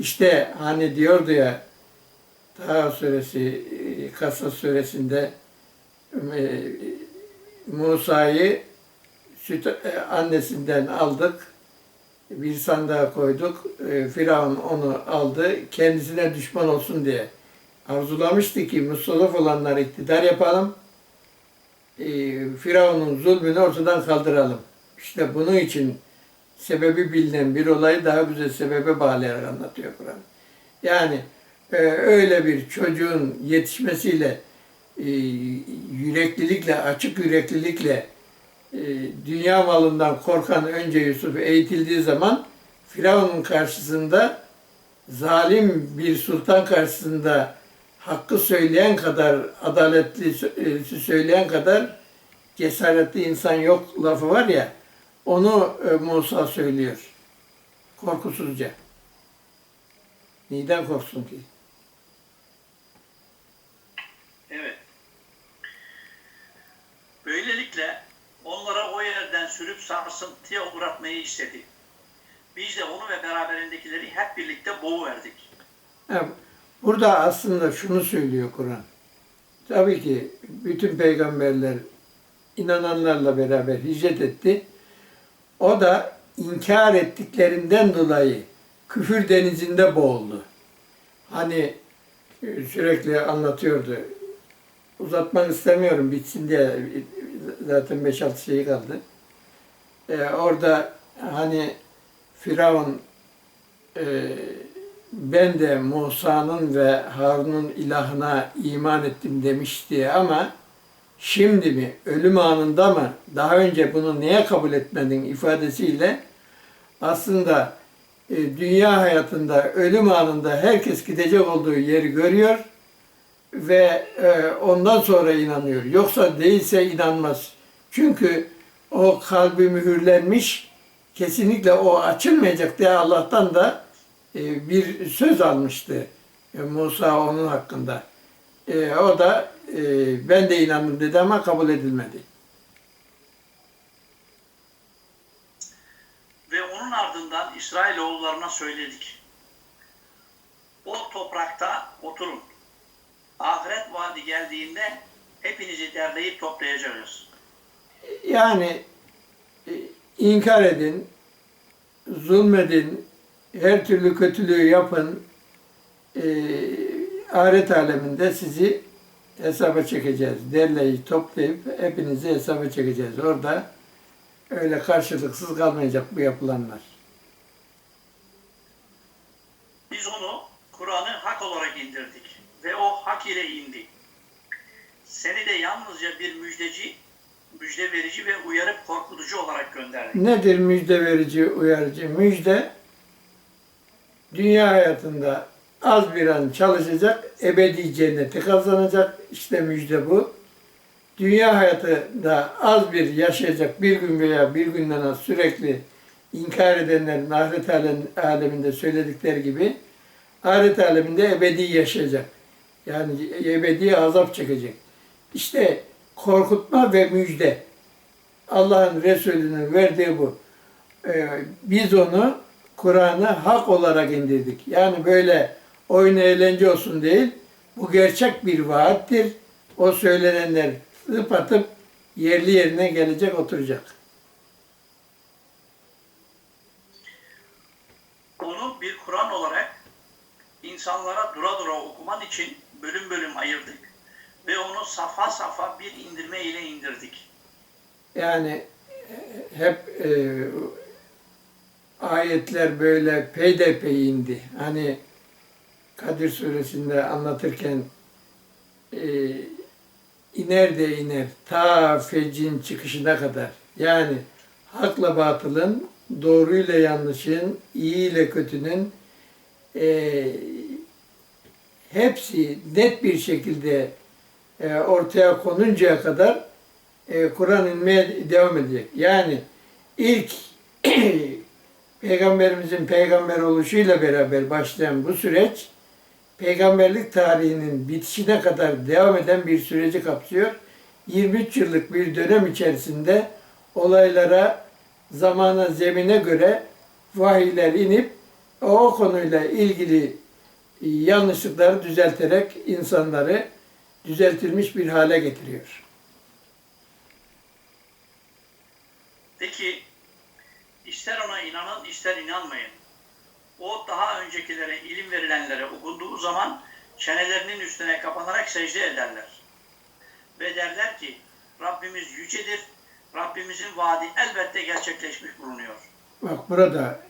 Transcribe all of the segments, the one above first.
İşte hani diyordu ya Taha suresi, Kasas suresinde e, Musa'yı süt e, annesinden aldık. Bir sandığa koyduk. E, Firavun onu aldı. Kendisine düşman olsun diye. Arzulamıştı ki musallat olanları iktidar yapalım. Firavun'un zulmünü ortadan kaldıralım. İşte bunun için sebebi bilinen bir olayı daha güzel sebebe bağlayarak anlatıyor Kur'an. Yani e, öyle bir çocuğun yetişmesiyle e, yüreklilikle, açık yüreklilikle e, dünya malından korkan önce Yusuf eğitildiği zaman Firavun'un karşısında zalim bir sultan karşısında hakkı söyleyen kadar, adaletli e, söyleyen kadar cesaretli insan yok lafı var ya, onu e, Musa söylüyor. Korkusuzca. Neden korksun ki? Evet. Böylelikle onlara o yerden sürüp sarsıntıya uğratmayı istedi. Biz de onu ve beraberindekileri hep birlikte boğuverdik. Ha, Burada aslında şunu söylüyor Kur'an. Tabii ki bütün peygamberler inananlarla beraber hicret etti. O da inkar ettiklerinden dolayı küfür denizinde boğuldu. Hani e, sürekli anlatıyordu. Uzatmak istemiyorum bitsin diye zaten 5-6 şey kaldı. Ee, orada hani Firavun e, ben de Musa'nın ve Harun'un ilahına iman ettim demişti ama şimdi mi, ölüm anında mı, daha önce bunu niye kabul etmedin ifadesiyle aslında e, dünya hayatında ölüm anında herkes gidecek olduğu yeri görüyor ve e, ondan sonra inanıyor. Yoksa değilse inanmaz. Çünkü o kalbi mühürlenmiş, kesinlikle o açılmayacak diye Allah'tan da e, bir söz almıştı Musa onun hakkında. O da e, ben de inandım dedi ama kabul edilmedi. Ve onun ardından İsrailoğullarına söyledik. O toprakta oturun. Ahiret vaadi geldiğinde hepinizi derleyip toplayacağız. Yani e, inkar edin, zulmedin, her türlü kötülüğü yapın. E, ahiret aleminde sizi hesaba çekeceğiz. Derleyip toplayıp hepinizi hesaba çekeceğiz. Orada öyle karşılıksız kalmayacak bu yapılanlar. Biz onu Kur'an'ı hak olarak indirdik ve o hak ile indi. Seni de yalnızca bir müjdeci, müjde verici ve uyarıp korkutucu olarak gönderdik. Nedir müjde verici, uyarıcı? Müjde, dünya hayatında az bir an çalışacak, ebedi cenneti kazanacak. İşte müjde bu. Dünya hayatında az bir yaşayacak, bir gün veya bir günden az sürekli inkar edenlerin ahiret alem- aleminde söyledikleri gibi ahiret aleminde ebedi yaşayacak. Yani ebedi azap çekecek. İşte korkutma ve müjde. Allah'ın Resulü'nün verdiği bu. Ee, biz onu Kur'an'ı hak olarak indirdik. Yani böyle oyun eğlence olsun değil. Bu gerçek bir vaattir. O söylenenler atıp yerli yerine gelecek, oturacak. Onu bir Kur'an olarak insanlara dura dura okuman için bölüm bölüm ayırdık ve onu safa safa bir indirme ile indirdik. Yani hep e, ayetler böyle peyderpey indi. Hani Kadir suresinde anlatırken e, iner de iner ta fecin çıkışına kadar. Yani hakla batılın, doğruyla yanlışın, iyi ile kötünün e, hepsi net bir şekilde e, ortaya konuncaya kadar e, Kur'an inmeye devam edecek. Yani ilk Peygamberimizin peygamber oluşuyla beraber başlayan bu süreç peygamberlik tarihinin bitişine kadar devam eden bir süreci kapsıyor. 23 yıllık bir dönem içerisinde olaylara, zamana, zemine göre vahiyler inip o konuyla ilgili yanlışlıkları düzelterek insanları düzeltilmiş bir hale getiriyor. Peki ister ona inanın ister inanmayın. O daha öncekilere, ilim verilenlere okunduğu zaman çenelerinin üstüne kapanarak secde ederler. Ve derler ki Rabbimiz yücedir, Rabbimizin vaadi elbette gerçekleşmiş bulunuyor. Bak burada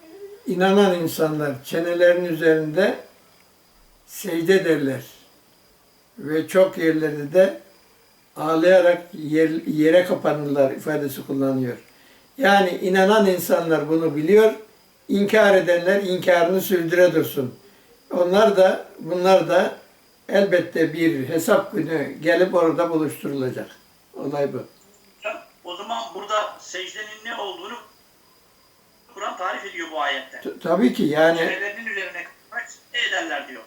inanan insanlar çenelerinin üzerinde secde ederler. Ve çok yerlerde de ağlayarak yer, yere kapanırlar ifadesi kullanıyor. Yani inanan insanlar bunu biliyor, inkar edenler inkarını sürdüre dursun. Onlar da, bunlar da elbette bir hesap günü gelip orada buluşturulacak. Olay bu. O zaman burada secdenin ne olduğunu Kur'an tarif ediyor bu ayette. T- Tabii ki yani Çenelerinin üzerine secde ederler diyor.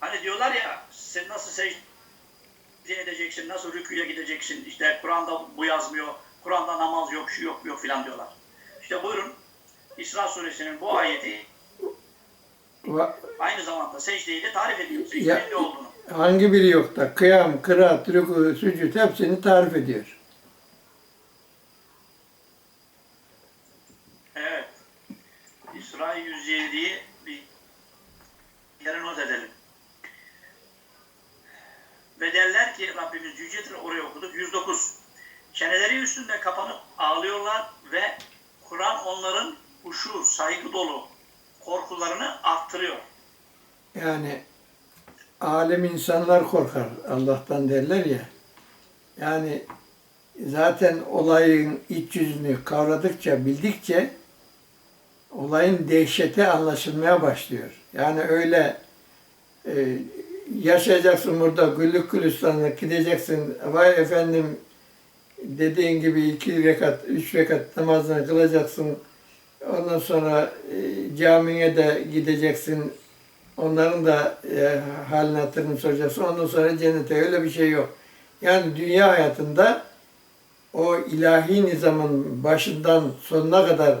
Hani diyorlar ya sen nasıl secde edeceksin, nasıl rüküye gideceksin, işte Kur'an'da bu yazmıyor, Kur'an'da namaz yok, şu yok, bu yok filan diyorlar. İşte buyurun İsra suresinin bu ayeti va- aynı zamanda secdeyi de tarif ediyor. Secdenin ne olduğunu. hangi biri yok da kıyam, kıraat, rükû, sücud hepsini tarif ediyor. Evet. İsra 107'yi bir yere not edelim. Ve derler ki Rabbimiz yücedir oraya okuduk. 109. Çeneleri üstünde kapanıp ağlıyorlar ve Kur'an onların huşu, saygı dolu korkularını arttırıyor. Yani alim insanlar korkar Allah'tan derler ya. Yani zaten olayın iç yüzünü kavradıkça, bildikçe olayın dehşeti anlaşılmaya başlıyor. Yani öyle e, yaşayacaksın burada güllük gülistanlık gideceksin. Vay efendim dediğin gibi iki rekat, üç rekat namazını kılacaksın. Ondan sonra e, camiye de gideceksin. Onların da e, halini hatırını soracaksın. Ondan sonra cennete öyle bir şey yok. Yani dünya hayatında o ilahi nizamın başından sonuna kadar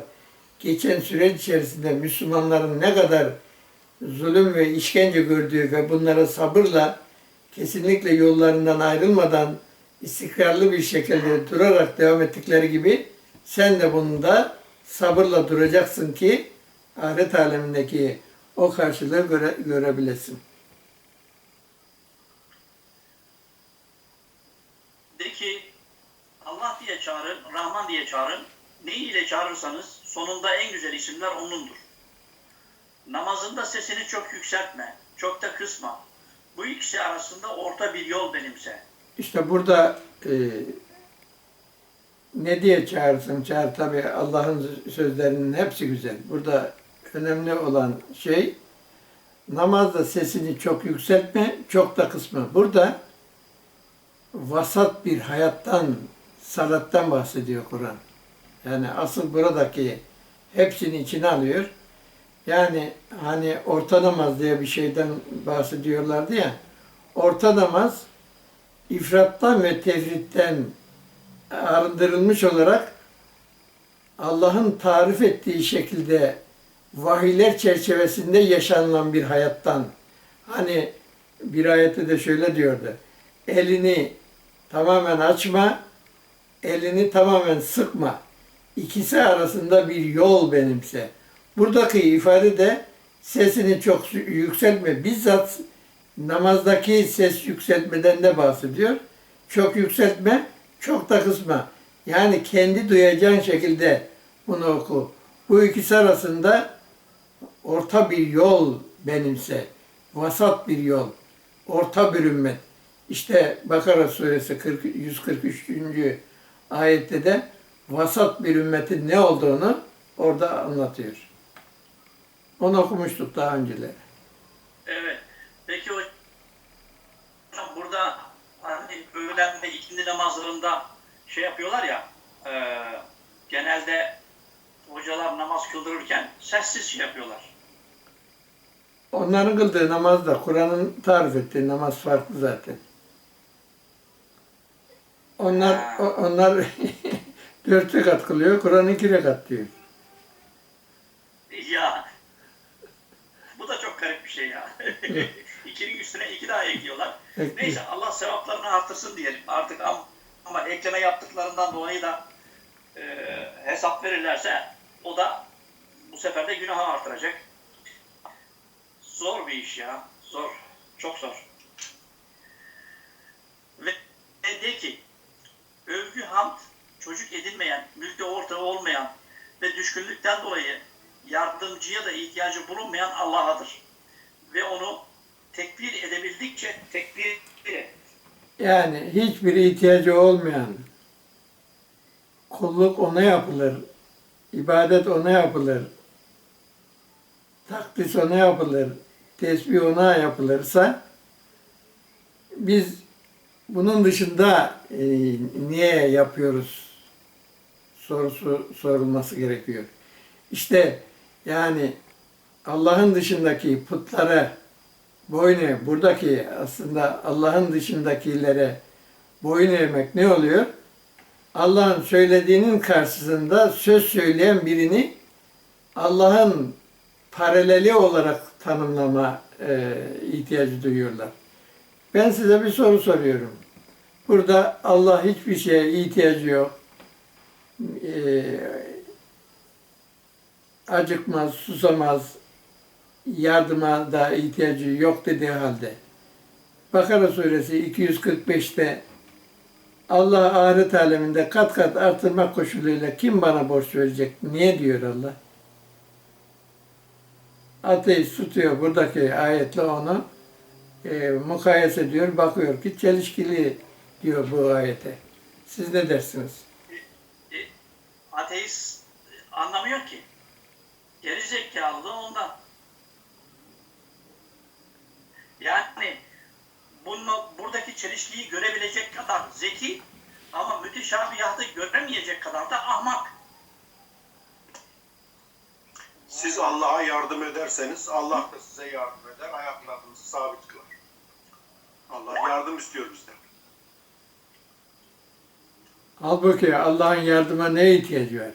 geçen süreç içerisinde Müslümanların ne kadar zulüm ve işkence gördüğü ve bunlara sabırla kesinlikle yollarından ayrılmadan istikrarlı bir şekilde durarak devam ettikleri gibi sen de bunda sabırla duracaksın ki ahiret alemindeki o karşılığı göre, görebilesin. De ki Allah diye çağırın, Rahman diye çağırın. Ne ile çağırırsanız sonunda en güzel isimler O'nundur. Namazında sesini çok yükseltme, çok da kısma. Bu ikisi arasında orta bir yol benimse. İşte burada e, ne diye çağırsın çağır tabi Allah'ın sözlerinin hepsi güzel. Burada önemli olan şey namazda sesini çok yükseltme, çok da kısma. Burada vasat bir hayattan, salattan bahsediyor Kur'an. Yani asıl buradaki hepsini içine alıyor. Yani hani orta namaz diye bir şeyden bahsediyorlardı ya. Orta namaz ifrattan ve tefritten arındırılmış olarak Allah'ın tarif ettiği şekilde vahiyler çerçevesinde yaşanılan bir hayattan. Hani bir ayette de şöyle diyordu. Elini tamamen açma, elini tamamen sıkma. İkisi arasında bir yol benimse. Buradaki ifade de sesini çok yükseltme. Bizzat namazdaki ses yükseltmeden de bahsediyor. Çok yükseltme, çok da kısma. Yani kendi duyacağın şekilde bunu oku. Bu ikisi arasında orta bir yol benimse. Vasat bir yol. Orta bir ümmet. İşte Bakara suresi 40, 143. ayette de vasat bir ümmetin ne olduğunu orada anlatıyor. Onu okumuştuk daha önceleri. Evet. Peki hocam burada ve ikindi namazlarında şey yapıyorlar ya e, genelde hocalar namaz kıldırırken sessiz şey yapıyorlar. Onların kıldığı namazda Kur'an'ın tarif ettiği namaz farklı zaten. Onlar o- onlar dört rekat kılıyor, Kur'an iki rekat diyor. Ya garip bir şey ya. İkinin üstüne iki daha ekliyorlar. Ekliyor. Neyse Allah sevaplarını artırsın diyelim artık ama, ama ekleme yaptıklarından dolayı da e, hesap verirlerse o da bu sefer de günahı artıracak. Zor bir iş ya. Zor. Çok zor. Ve, ve de ki övgü hamd çocuk edinmeyen, mülkte ortağı olmayan ve düşkünlükten dolayı yardımcıya da ihtiyacı bulunmayan Allah'adır. Ve onu tekbir edebildikçe tekbir. Yani hiçbir ihtiyacı olmayan kulluk ona yapılır. ibadet ona yapılır. Takdis ona yapılır. Tesbih ona yapılırsa biz bunun dışında e, niye yapıyoruz sorusu sorulması gerekiyor. İşte yani Allah'ın dışındaki putlara boyun eğ- buradaki aslında Allah'ın dışındakilere boyun eğmek ne oluyor? Allah'ın söylediğinin karşısında söz söyleyen birini Allah'ın paraleli olarak tanımlama e, ihtiyacı duyuyorlar. Ben size bir soru soruyorum. Burada Allah hiçbir şeye ihtiyacı yok. E, acıkmaz, susamaz, yardıma da ihtiyacı yok dediği halde Bakara suresi 245'te Allah ahiret aleminde kat kat artırmak koşuluyla kim bana borç verecek? Niye diyor Allah? Ateist tutuyor buradaki ayetle onu e, mukayese ediyor. Bakıyor ki çelişkili diyor bu ayete. Siz ne dersiniz? E, ateist anlamıyor ki. Geri zekalı da ondan. Yani bunu, buradaki çelişkiyi görebilecek kadar zeki ama müteşabihatı göremeyecek kadar da ahmak. Siz Allah'a yardım ederseniz Allah da size yardım eder, ayaklarınızı sabit kılar. Allah yardım istiyor bizden. Halbuki Allah'ın yardıma ne ihtiyacı var?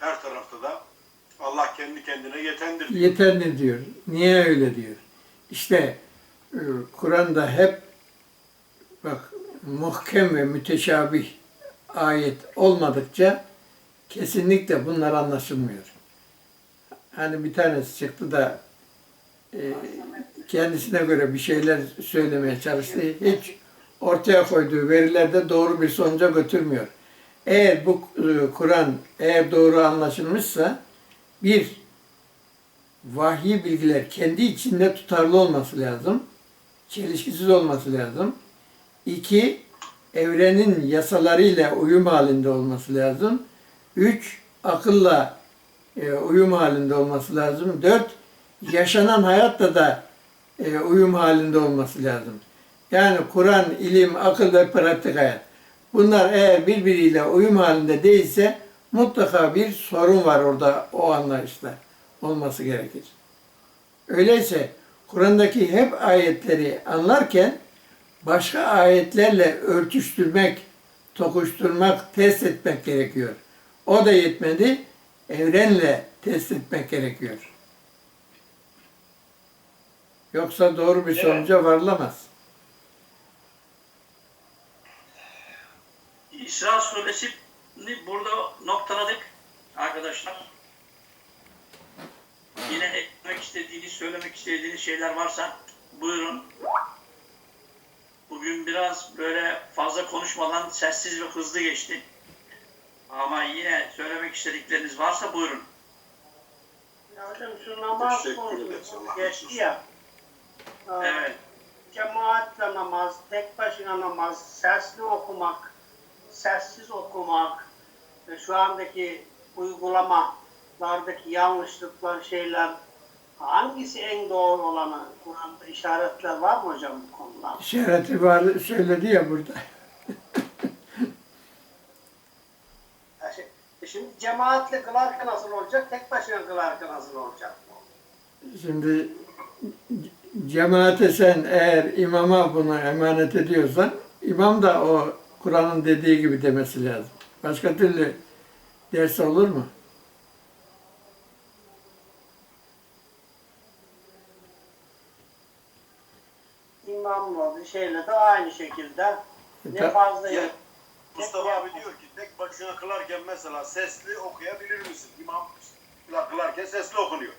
Her tarafta da Allah kendi kendine yetendir. diyor. Yeterli diyor. Niye öyle diyor? İşte e, Kur'an'da hep bak muhkem ve müteşabih ayet olmadıkça kesinlikle bunlar anlaşılmıyor. Hani bir tanesi çıktı da e, kendisine göre bir şeyler söylemeye çalıştı. Hiç ortaya koyduğu verilerde doğru bir sonuca götürmüyor. Eğer bu e, Kur'an eğer doğru anlaşılmışsa bir, vahiy bilgiler kendi içinde tutarlı olması lazım. Çelişkisiz olması lazım. İki, evrenin yasalarıyla uyum halinde olması lazım. Üç, akılla e, uyum halinde olması lazım. Dört, yaşanan hayatla da e, uyum halinde olması lazım. Yani Kur'an, ilim, akıl ve pratik hayat. Bunlar eğer birbiriyle uyum halinde değilse mutlaka bir sorun var orada o anlayışta olması gerekir. Öyleyse Kur'an'daki hep ayetleri anlarken başka ayetlerle örtüştürmek, tokuşturmak, test etmek gerekiyor. O da yetmedi, evrenle test etmek gerekiyor. Yoksa doğru bir sonuca varılamaz. İsra suresini burada noktaladık arkadaşlar. Yine eklemek istediğiniz, söylemek istediğiniz şeyler varsa buyurun. Bugün biraz böyle fazla konuşmadan sessiz ve hızlı geçti. Ama yine söylemek istedikleriniz varsa buyurun. Ya hocam şu namaz konusu geçti ya. Aa, Evet. Cemaatle namaz, tek başına namaz, sesli okumak, sessiz okumak, şu andaki uygulamalardaki yanlışlıklar, şeyler hangisi en doğru olanı? Kur'an'da işaretler var mı hocam bu konuda? İşareti var, söyledi ya burada. Şey- e Şimdi cemaatle kılarken nasıl olacak, tek başına kılarken nasıl olacak? Şimdi cemaate sen eğer imama bunu emanet ediyorsan imam da o Kur'an'ın dediği gibi demesi lazım. Başka türlü ders olur mu? İmamla şeyle de aynı şekilde ne fazla ya, Mustafa abi diyor ki tek başına kılarken mesela sesli okuyabilir misin? İmam kılarken sesli okunuyor.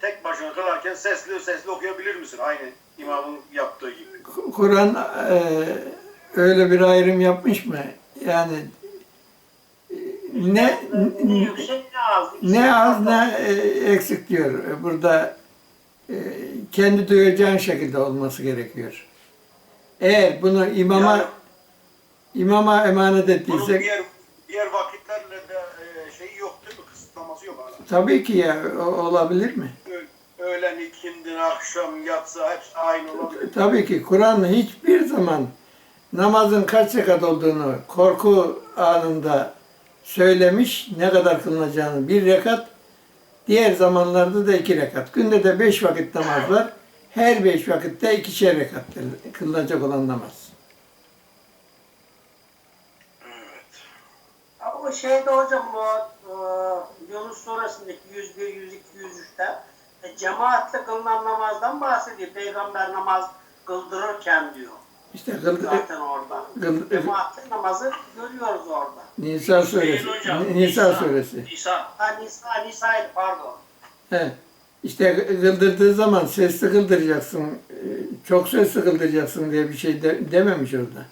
Tek başına kılarken sesli sesli okuyabilir misin? Aynı imamın yaptığı gibi. Kur'an e, öyle bir ayrım yapmış mı? Yani ne ne yüksek ne az. ne az ne e, eksik diyor. Burada e, kendi duyacağın şekilde olması gerekiyor. Eğer bunu imama Yani- imama emanet ettiysek diğer diğer vakitlerle de e, şeyi yok değil mi? Kısıtlaması yok hala. tabii ki ya olabilir mi? Öğlen, ikindin, akşam, yatsı hepsi aynı olabilir. Tabii ki Kur'an hiçbir zaman namazın kaç rekat olduğunu korku anında söylemiş, ne kadar kılınacağını bir rekat, diğer zamanlarda da iki rekat. Günde de beş vakit namaz var. Her beş vakitte ikişer rekattır kılınacak olan namaz. Ya O şeyde hocam o e, Yunus suresindeki 101, 102, 103'te e, cemaatle kılınan namazdan bahsediyor. Peygamber namaz kıldırırken diyor. İşte kıl, Zaten orada. kıl, Cemaatle namazı görüyoruz orada. Nisa suresi. Hocam. Nisa suresi. Nisa. Ha Nisa, Nisa'ydı pardon. He. İşte kıldırdığı zaman sesli kıldıracaksın, e, çok sesli kıldıracaksın diye bir şey de, dememiş orada.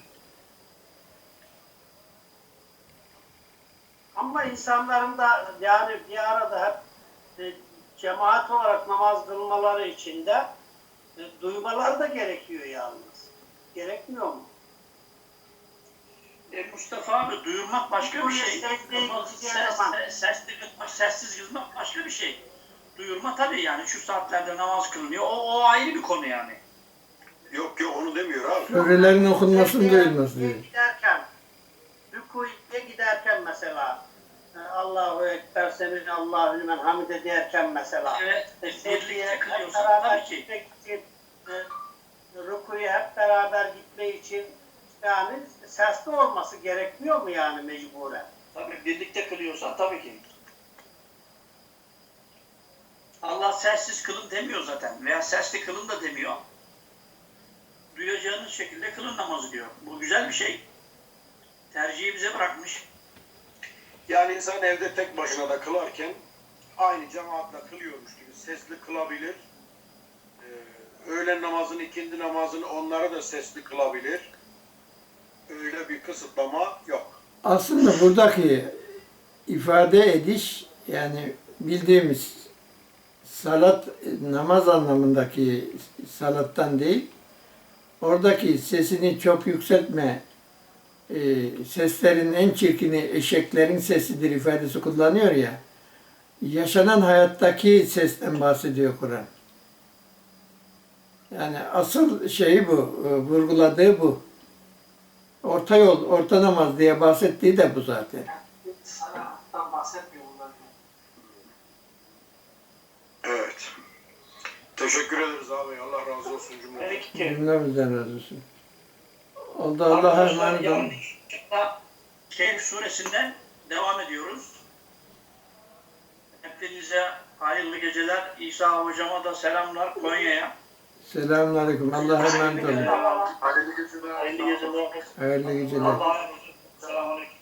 Ama insanların da yani bir arada hep e, cemaat olarak namaz kılmaları için de e, duymaları da gerekiyor yalnız. Gerekmiyor mu? E, Mustafa abi duyurmak başka bir şey. Ses, ses, sesli kılmak, sessiz kılmak başka bir şey. Duyurma tabii yani şu saatlerde namaz kılınıyor. O, o ayrı bir konu yani. Yok yok onu demiyor abi. Surelerin okunmasını Secdeye duyulması diyor. Giderken, rükûye giderken mesela e, Allahu Ekber seni Allahu lümen hamide derken mesela Evet, e, birlikte secdeye kılıyorsun beraber tabii ki. için e, rükûya hep beraber gitmek için yani sesli olması gerekmiyor mu yani mecburen? Tabii birlikte kılıyorsan tabii ki. Allah sessiz kılın demiyor zaten veya sesli kılın da demiyor. Duyacağınız şekilde kılın namazı diyor. Bu güzel bir şey. Tercihi bize bırakmış. Yani insan evde tek başına da kılarken aynı cemaatle kılıyormuş gibi sesli kılabilir. Öğlen namazını, ikindi namazını onlara da sesli kılabilir. Öyle bir kısıtlama yok. Aslında buradaki ifade ediş yani bildiğimiz salat namaz anlamındaki salattan değil oradaki sesini çok yükseltme e, seslerin en çirkini eşeklerin sesidir ifadesi kullanıyor ya yaşanan hayattaki sesten bahsediyor Kur'an. Yani asıl şeyi bu, e, vurguladığı bu. Orta yol, orta namaz diye bahsettiği de bu zaten. Sanattan bahsetmiyor bunlar. Evet. Teşekkür ederiz abi. Allah razı olsun cümleten. Peki. Cümlemizden razı olsun. Oldu Allah'a emanet olun. Kehf suresinden devam ediyoruz. Hepinize hayırlı geceler. İsa hocama da selamlar Konya'ya. Selamun aleyküm. Allah'a emanet olun. Hayırlı geceler. Hayırlı geceler. Hayırlı geceler. Allah'a emanet olun. Selamun aleyküm.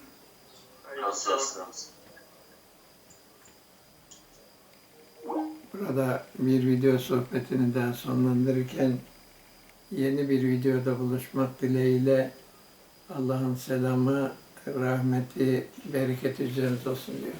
Burada bir video sohbetini daha sonlandırırken yeni bir videoda buluşmak dileğiyle Allah'ın selamı, rahmeti, bereketi üzerinize olsun diyor.